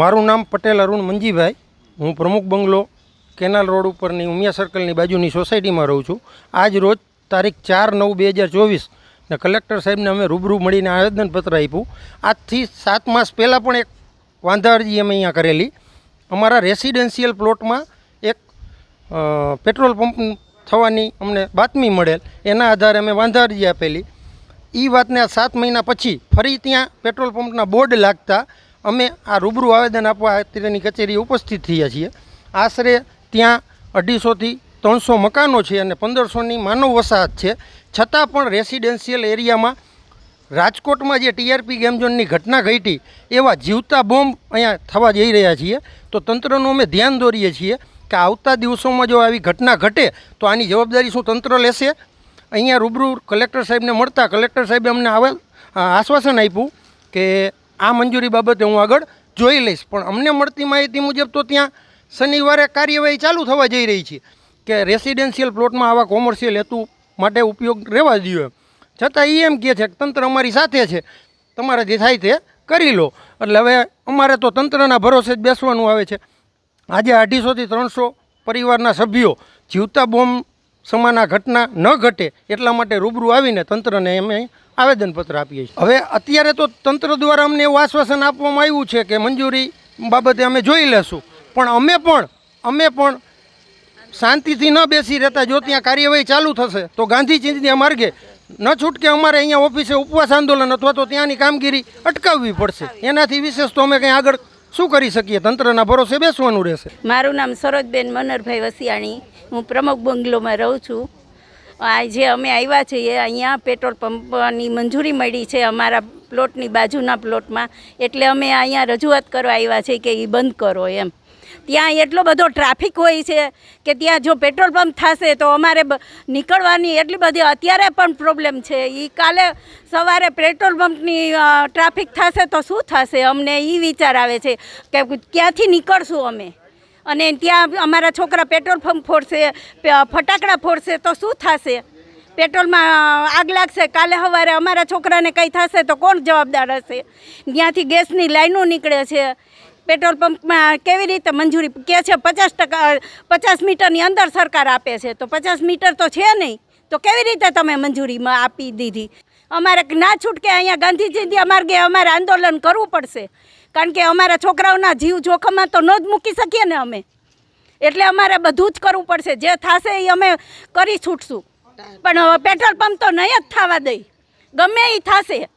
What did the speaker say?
મારું નામ પટેલ અરુણ મંજીભાઈ. હું પ્રમુખ બંગલો કેનાલ રોડ ઉપરની ઉમિયા સર્કલની બાજુની સોસાયટીમાં રહું છું. આજ રોજ તારીખ ચાર નવ બે હજાર ચોવીસ ને કલેક્ટર સાહેબને અમે રૂબરૂ મળીને આવેદનપત્ર આપ્યું. આજથી સાત માસ પહેલાં પણ એક વાંધા અરજી અમે અહીંયા કરેલી. અમારા રેસિડેન્શિયલ પ્લોટમાં એક પેટ્રોલ પંપ થવાની અમને બાતમી મળેલ. એના આધારે અમે વાંધા અરજી આપેલી. એ વાતને આ સાત મહિના પછી ફરી ત્યાં પેટ્રોલ પંપના બોર્ડ લાગતા અમે આ રૂબરૂ આવેદન આપવા તેની કચેરી ઉપસ્થિત થયા છીએ. આશરે ત્યાં અઢીસોથી ત્રણસો મકાનો છે અને પંદરસોની માનવ વસાહત છે. છતાં પણ રેસિડેન્શિયલ એરિયામાં રાજકોટમાં જે ટીઆરપી ગેમ ઝોનની ઘટના ઘટી એવા જીવતા બોમ્બ અહીંયા થવા જઈ રહ્યા છીએ. તો તંત્રનું અમે ધ્યાન દોરીએ છીએ કે આવતા દિવસોમાં જો આવી ઘટના ઘટે તો આની જવાબદારી શું તંત્ર લેશે? અહીંયા રૂબરૂ કલેક્ટર સાહેબને મળતા કલેક્ટર સાહેબે અમને આવેલ આશ્વાસન આપ્યું કે આ મંજૂરી બાબતે હું આગળ જોઈ લઈશ. પણ અમને મળતી માહિતી મુજબ તો ત્યાં શનિવારે કાર્યવાહી ચાલુ થવા જઈ રહી છે કે રેસિડેન્શિયલ પ્લોટમાં આવા કોમર્શિયલ હેતુ માટે ઉપયોગ રહેવા જોઈએ છતાં એ એમ કહે છે કે તંત્ર અમારી સાથે છે. તમારે જે થાય તે કરી લો. એટલે હવે અમારે તો તંત્રના ભરોસે જ બેસવાનું આવે છે. આજે અઢીસોથી ત્રણસો પરિવારના સભ્યો જીવતા બોમ્બ સમાના ઘટના ન ઘટે એટલા માટે રૂબરૂ આવીને તંત્રને અમે આવેદનપત્ર આપીએ છીએ. હવે અત્યારે તો તંત્ર દ્વારા અમને એવું આશ્વાસન આપવામાં આવ્યું છે કે મંજૂરી બાબતે અમે જોઈ લેશું. પણ અમે પણ અમે પણ શાંતિથી ન બેસી રહેતા જો ત્યાં કાર્યવાહી ચાલુ થશે તો ગાંધી ચિંતનીય માર્ગે ન છૂટકે અમારે અહીંયા ઓફિસે ઉપવાસ આંદોલન અથવા તો ત્યાંની કામગીરી અટકાવવી પડશે. એનાથી વિશેષ તો અમે કંઈ આગળ શું કરી શકીએ? તંત્રના ભરોસે બેસવાનું રહેશે. મારું નામ સરોજબેન મનોહરભાઈ વસિયાણી. હું પ્રમુખ બંગલોમાં રહું છું. આજે અમે આવ્યા છીએ, અહીંયા પેટ્રોલ પંપની મંજૂરી મળી છે અમારા પ્લોટની બાજુના પ્લોટમાં. એટલે અમે અહીંયા રજૂઆત કરવા આવ્યા છીએ કે એ બંધ કરો એમ. ત્યાં એટલો બધો ટ્રાફિક હોય છે કે ત્યાં જો પેટ્રોલ પંપ થશે તો અમારે નીકળવાની એટલી બધી અત્યારે પણ પ્રોબ્લેમ છે. એ કાલે સવારે પેટ્રોલ પંપની ટ્રાફિક થશે તો શું થશે? અમને એ વિચાર આવે છે કે ક્યાંથી નીકળશું અમે? અને ત્યાં અમારા છોકરા પેટ્રોલ પંપ ફોડશે ફટાકડા ફોડશે, તો શું થશે? પેટ્રોલમાં આગ લાગશે, કાલે સવારે અમારા છોકરાને કંઈ થશે તો કોણ જવાબદાર હશે? ત્યાંથી ગેસની લાઈનો નીકળે છે. પેટ્રોલ પંપમાં કેવી રીતે મંજૂરી કે છે પચાસ ટકા પચાસ મીટરની અંદર સરકાર આપે છે, તો પચાસ મીટર તો છે નહીં. તો કેવી રીતે તમે મંજૂરીમાં આપી દીધી? અમારે ના છૂટકે અહીંયા ગાંધીજી માર્ગે અમારે આંદોલન કરવું પડશે. કારણ કે અમારા છોકરાઓના જીવ જોખમમાં તો ન જ મૂકી શકીએ ને અમે. એટલે અમારે બધું જ કરવું પડશે. જે થશે એ અમે કરી છૂટશું. પણ પેટ્રોલ પંપ તો નહીં જ થવા દઈ. ગમે એ થશે.